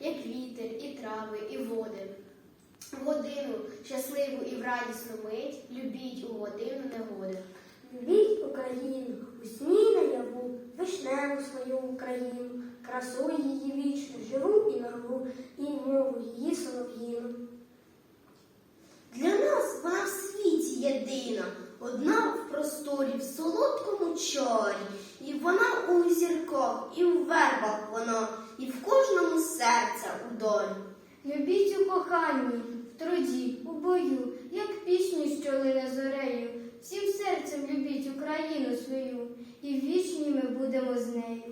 як вітер, і трави, і води. Годину щасливу і в радісну мить, любіть у годину негоди. Любіть Україну, у сні наяву, вишневу свою Україну, красу її вічну, живу і нову, і мову її солов'їну. Для нас вона в світі єдина, одна в просторі, в солодкому чорі, і вона у зірках, і в вербах вона долі. Любіть у коханні, в труді, у бою, як пісню, що лине зорею. Всім серцем любіть Україну свою, і вічні ми будемо з нею.